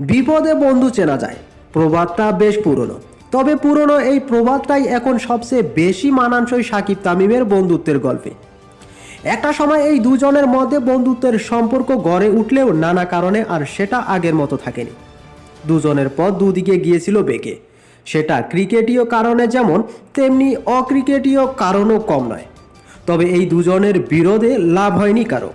বিপদে বন্ধু চেনা যায়। প্রবাদটা বেশ পুরনো। তবে পুরনো এই প্রবাদটাই এখন সবচেয়ে বেশি মানানসই সাকিব তামিমের বন্ধুত্বের গল্পে। একটা সময় এই দুজনের মধ্যে বন্ধুত্বের সম্পর্ক গড়ে উঠলেও নানা কারণে আর সেটা আগের মতো থাকেনি। দুজনের পথ দুদিকে গিয়েছিল বেঁকে সেটা ক্রিকেটীয় কারণে যেমন, তেমনি অক্রিকেটীয় কারণও কম নয়। তবে এই দুজনের বিরোধে লাভ হয়নি কারও।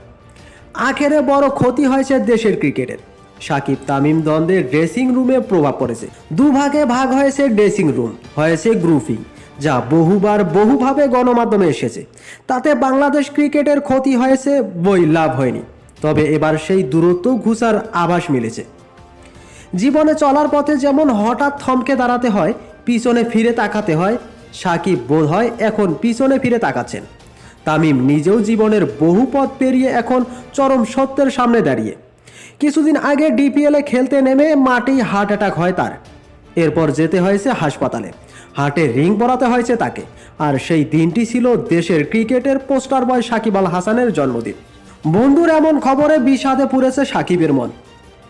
আখেরে বড় ক্ষতি হয়েছে দেশের ক্রিকেটের। সাকিব তামিম দ্বন্দ্বের ড্রেসিং রুমে প্রভাব পড়েছে। দুভাগে ভাগ হয়েছে ড্রেসিং রুম হয়েছে গ্রুপিং যা বহুবার বহুভাবে গণমাধ্যমে এসেছে। তাতে বাংলাদেশ ক্রিকেটের ক্ষতি হয়েছে বই লাভ হয়নি। তবে এবার সেই দূরত্ব ঘুষার আভাস মিলেছে। জীবনে চলার পথে যেমন হঠাৎ থমকে দাঁড়াতে হয়, পিছনে ফিরে তাকাতে হয়, সাকিব বোধ হয় এখন পিছনে ফিরে তাকাচ্ছেন। তামিম নিজেও জীবনের বহু পথ পেরিয়ে এখন চরম সত্যের সামনে দাঁড়িয়ে। কিছুদিন আগে ডিপিএলে খেলতে নেমে মাটি হার্ট অ্যাটাক হয় তার। এরপর যেতে হয়েছে হাসপাতালে। হার্টে রিং পরাতে হয়েছে তাকে। আর সেই দিনটি ছিল দেশের ক্রিকেটের পোস্টার বয় সাকিব আল হাসানের জন্মদিন। বন্ধুর এমন খবরে বিষাদে পুড়েছে সাকিবের মন।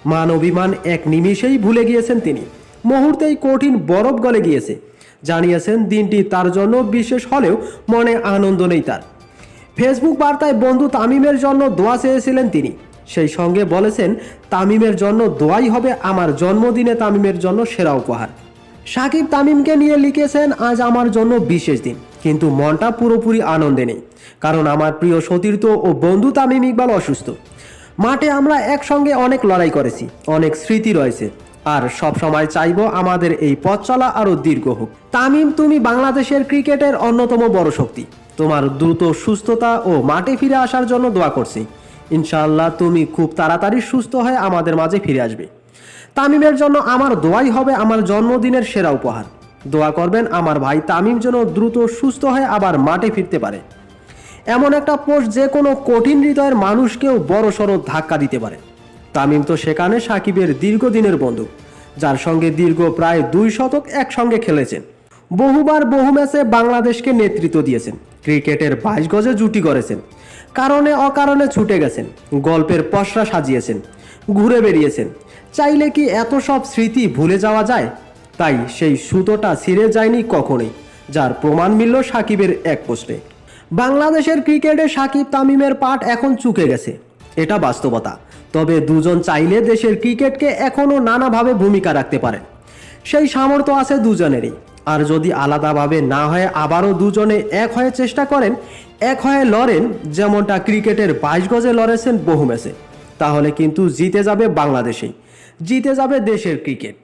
মান অভিমান এক নিমিষেই ভুলে গিয়েছেন তিনি। মুহূর্তেই কঠিন বরফ গলে গিয়েছে। জানিয়েছেন দিনটি তার জন্য বিশেষ হলেও মনে আনন্দ নেই তার। ফেসবুক বার্তায় বন্ধু তামিমের জন্য দোয়া চেয়েছিলেন তিনি। সেই সঙ্গে বলেছেন, তামিমের জন্য দোয়াই হবে আমার জন্মদিনে তামিমের জন্য সেরা উপহার। সাকিব তামিমকে নিয়ে লিখেছেন, আজ আমার জন্য বিশেষ দিন। কিন্তু মনটা পুরোপুরি আনন্দে নেই, কারণ আমার প্রিয় সতীর্থ ও বন্ধু তামিম ইকবাল অসুস্থ। মাঠে আমরা একসঙ্গে অনেক লড়াই করেছি, অনেক স্মৃতি রয়েছে, আর সব সময় চাইব আমাদের এই পথ চলা আরও দীর্ঘ হোক। তামিম, তুমি বাংলাদেশের ক্রিকেটের অন্যতম বড় শক্তি। তোমার দ্রুত সুস্থতা ও মাঠে ফিরে আসার জন্য দোয়া করছি। ইনশাআল্লাহ তুমি খুব তাড়াতাড়ি সুস্থ হয়ে আমাদের মাঝে ফিরে আসবে। তামিমের জন্য আমার দোয়াই হবে আমার জন্মদিনের সেরা উপহার। দোয়া করবেন আমার ভাই তামিম যেন দ্রুত সুস্থ হয়ে আবার মাঠে ফিরতে পারে। এমন একটা পোস্ট যে কোনো কঠিন হৃদয়ের মানুষকেও বড় সড়ো ধাক্কা দিতে পারে। তামিম তো সেখানে সাকিবের দীর্ঘদিনের বন্ধু, যার সঙ্গে দীর্ঘ প্রায় দুই শতক একসঙ্গে খেলেছেন। বহুবার বহু ম্যাচে বাংলাদেশকে নেতৃত্ব দিয়েছেন। ক্রিকেটের বাইশ গজে জুটি করেছেন কারণে অকারণে ছুটে গেছেন। গল্পের পসরা সাজিয়েছেন। ঘুরে বেরিয়েছেন চাইলে কি এত সব স্মৃতি ভুলে যাওয়া যায়? তাই সেই সুতোটা ছিঁড়ে যায়নি কখনোই, যার প্রমাণ মিলল সাকিবের এক পোস্টে। বাংলাদেশের ক্রিকেটে সাকিব তামিমের পাঠ এখন চুকে গেছে। এটা বাস্তবতা। তবে দুজন চাইলে দেশের ক্রিকেটকে এখনও নানাভাবে ভূমিকা রাখতে পারেন। সেই সামর্থ্য আছে দুজনেরই। আর যদি আলাদাভাবে না হয়ে, আবারও দুজনে এক হয়ে চেষ্টা করেন, এক হয়ে লড়েন, যেমনটা ক্রিকেটের বাইশ গজে লড়েছেন বহু ম্যাচে। তাহলে কিন্তু জিতে যাবে বাংলাদেশেই। জিতে যাবে দেশের ক্রিকেট।